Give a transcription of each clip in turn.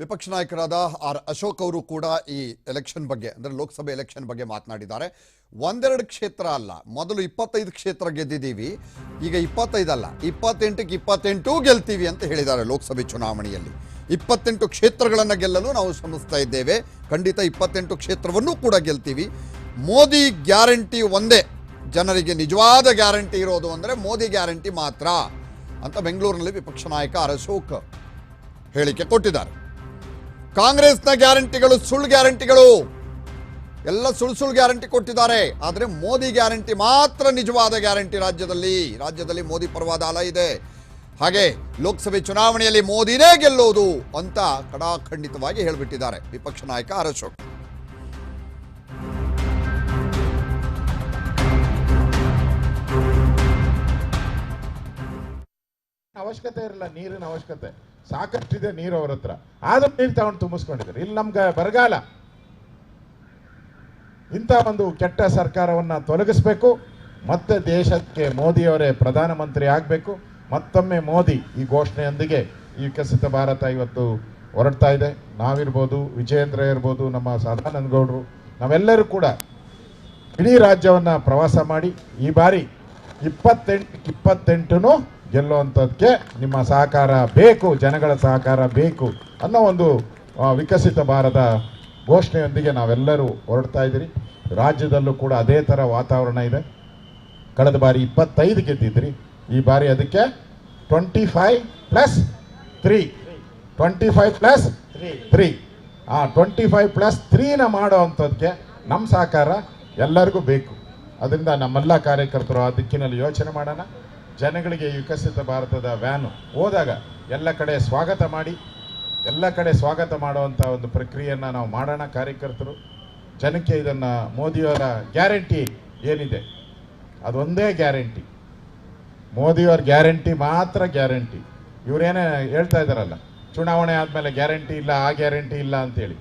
ವಿಪಕ್ಷ ನಾಯಕರಾದ ಆರ್ ಅಶೋಕ್ ಅವರು ಕೂಡ ಈ ಎಲೆಕ್ಷನ್ ಬಗ್ಗೆ, ಅಂದರೆ ಲೋಕಸಭೆ ಎಲೆಕ್ಷನ್ ಬಗ್ಗೆ ಮಾತನಾಡಿದ್ದಾರೆ. ಒಂದೆರಡು ಕ್ಷೇತ್ರ ಅಲ್ಲ, ಮೊದಲು ಇಪ್ಪತ್ತೈದು ಕ್ಷೇತ್ರ ಗೆದ್ದಿದ್ದೀವಿ, ಈಗ ಇಪ್ಪತ್ತೈದಲ್ಲ ಇಪ್ಪತ್ತೆಂಟಕ್ಕೆ ಇಪ್ಪತ್ತೆಂಟು ಗೆಲ್ತೀವಿ ಅಂತ ಹೇಳಿದ್ದಾರೆ ಲೋಕಸಭೆ ಚುನಾವಣೆಯಲ್ಲಿ. ಇಪ್ಪತ್ತೆಂಟು ಕ್ಷೇತ್ರಗಳನ್ನು ಗೆಲ್ಲಲು ನಾವು ಶ್ರಮಿಸ್ತಾ ಇದ್ದೇವೆ, ಖಂಡಿತ ಇಪ್ಪತ್ತೆಂಟು ಕ್ಷೇತ್ರವನ್ನು ಕೂಡ ಗೆಲ್ತೀವಿ. ಮೋದಿ ಗ್ಯಾರಂಟಿ ಒಂದೇ, ಜನರಿಗೆ ನಿಜವಾದ ಗ್ಯಾರಂಟಿ ಇರೋದು ಅಂದರೆ ಮೋದಿ ಗ್ಯಾರಂಟಿ ಮಾತ್ರ ಅಂತ ಬೆಂಗಳೂರಿನಲ್ಲಿ ವಿಪಕ್ಷ ನಾಯಕ ಅಶೋಕ್ ಹೇಳಿಕೆ ಕೊಟ್ಟಿದ್ದಾರೆ. ಕಾಂಗ್ರೆಸ್ನ ಗ್ಯಾರಂಟಿಗಳು, ಸುಳ್ಳು ಗ್ಯಾರಂಟಿಗಳು. ಎಲ್ಲ ಸುಳ್ಳು ಸುಳ್ಳು ಗ್ಯಾರಂಟಿ ಕೊಟ್ಟಿದ್ದಾರೆ. ಆದರೆ ಮೋದಿ ಗ್ಯಾರಂಟಿ ಮಾತ್ರ ನಿಜವಾದ ಗ್ಯಾರಂಟಿ ರಾಜ್ಯದಲ್ಲಿ. ರಾಜ್ಯದಲ್ಲಿ ಮೋದಿ ಪರವಾದ ಅಲ ಇದೆ. ಹಾಗೆ ಲೋಕಸಭೆ ಚುನಾವಣೆಯಲ್ಲಿ ಮೋದಿನೇ ಗೆಲ್ಲೋದು ಅಂತ ಕಡಾಖಂಡಿತವಾಗಿ ಹೇಳಿಬಿಟ್ಟಿದ್ದಾರೆ ವಿಪಕ್ಷ ನಾಯಕ ಆರ್ ಅಶೋಕ್. ಅವಶ್ಯಕತೆ ಇರಲ್ಲ, ನೀರಿನ ಅವಶ್ಯಕತೆ. ಸಾಕಷ್ಟಿದೆ ನೀರು ಅವ್ರ ಹತ್ರ. ಆದ್ರೂ ನೀರು ತಗೊಂಡು ತುಂಬಿಸ್ಕೊಂಡಿದ್ದಾರೆ. ಇಲ್ಲಿ ನಮ್ಗೆ ಬರಗಾಲ. ಇಂಥ ಒಂದು ಕೆಟ್ಟ ಸರ್ಕಾರವನ್ನ ತೊಲಗಿಸ್ಬೇಕು. ಮತ್ತೆ ದೇಶಕ್ಕೆ ಮೋದಿಯವರೇ ಪ್ರಧಾನಮಂತ್ರಿ ಆಗಬೇಕು. ಮತ್ತೊಮ್ಮೆ ಮೋದಿ ಈ ಘೋಷಣೆಯೊಂದಿಗೆ ಈ ವಿಕಸಿತ ಭಾರತ ಇವತ್ತು ಹೊರಡ್ತಾ ಇದೆ. ನಾವಿರ್ಬೋದು, ವಿಜಯೇಂದ್ರ ಇರ್ಬೋದು, ನಮ್ಮ ಸದಾನಂದ ಗೌಡರು, ನಾವೆಲ್ಲರೂ ಕೂಡ ಇಡೀ ರಾಜ್ಯವನ್ನ ಪ್ರವಾಸ ಮಾಡಿ ಈ ಬಾರಿ ಇಪ್ಪತ್ತೆಂಟು ಇಪ್ಪತ್ತೆಂಟು ಗೆಲ್ಲುವಂಥದ್ದಕ್ಕೆ ನಿಮ್ಮ ಸಹಕಾರ ಬೇಕು, ಜನಗಳ ಸಹಕಾರ ಬೇಕು ಅನ್ನೋ ಒಂದು ವಿಕಸಿತ ಭಾರತ ಘೋಷಣೆಯೊಂದಿಗೆ ನಾವೆಲ್ಲರೂ ಹೊರಡ್ತಾ ಇದ್ದೀರಿ. ರಾಜ್ಯದಲ್ಲೂ ಕೂಡ ಅದೇ ಥರ ವಾತಾವರಣ ಇದೆ. ಕಳೆದ ಬಾರಿ ಇಪ್ಪತ್ತೈದು ಗೆದ್ದಿದ್ರಿ. ಈ ಬಾರಿ ಅದಕ್ಕೆ twenty five plus three. Twenty five plus three. ಆ ಟ್ವೆಂಟಿ ಫೈವ್ ಪ್ಲಸ್ ತ್ರೀನ ಮಾಡೋ ಅಂಥದ್ದಕ್ಕೆ ನಮ್ಮ ಸಹಕಾರ ಎಲ್ಲರಿಗೂ ಬೇಕು. ಅದರಿಂದ ನಮ್ಮೆಲ್ಲ ಕಾರ್ಯಕರ್ತರು ಆ ದಿಕ್ಕಿನಲ್ಲಿ ಯೋಚನೆ ಮಾಡೋಣ. ಜನಗಳಿಗೆ ವಿಕಸಿತ ಭಾರತದ ವ್ಯಾನು ಹೋದಾಗ ಎಲ್ಲ ಕಡೆ ಸ್ವಾಗತ ಮಾಡಿ, ಎಲ್ಲ ಕಡೆ ಸ್ವಾಗತ ಮಾಡುವಂಥ ಒಂದು ಪ್ರಕ್ರಿಯೆಯನ್ನು ನಾವು ಮಾಡೋಣ ಕಾರ್ಯಕರ್ತರು. ಜನಕ್ಕೆ ಇದನ್ನು ಮೋದಿಯವರ ಗ್ಯಾರಂಟಿ ಏನಿದೆ? ಅದೊಂದೇ ಗ್ಯಾರಂಟಿ. ಮೋದಿಯವರ ಗ್ಯಾರಂಟಿ ಮಾತ್ರ ಗ್ಯಾರಂಟಿ. ಇವರೇನೇ ಹೇಳ್ತಾ ಇದ್ದಾರಲ್ಲ, ಚುನಾವಣೆ ಆದಮೇಲೆ ಗ್ಯಾರಂಟಿ ಇಲ್ಲ, ಆ ಗ್ಯಾರಂಟಿ ಇಲ್ಲ ಅಂತೇಳಿ.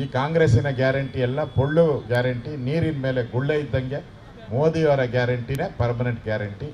ಈ ಕಾಂಗ್ರೆಸ್ಸಿನ ಗ್ಯಾರಂಟಿ ಎಲ್ಲ ಪೊಳ್ಳು ಗ್ಯಾರಂಟಿ, ನೀರಿನ ಮೇಲೆ ಗುಳ್ಳೆ ಇದ್ದಂಗೆ ಮೋದಿಯವರ ಗ್ಯಾರಂಟಿನೇ ಪರ್ಮನೆಂಟ್ ಗ್ಯಾರಂಟಿ.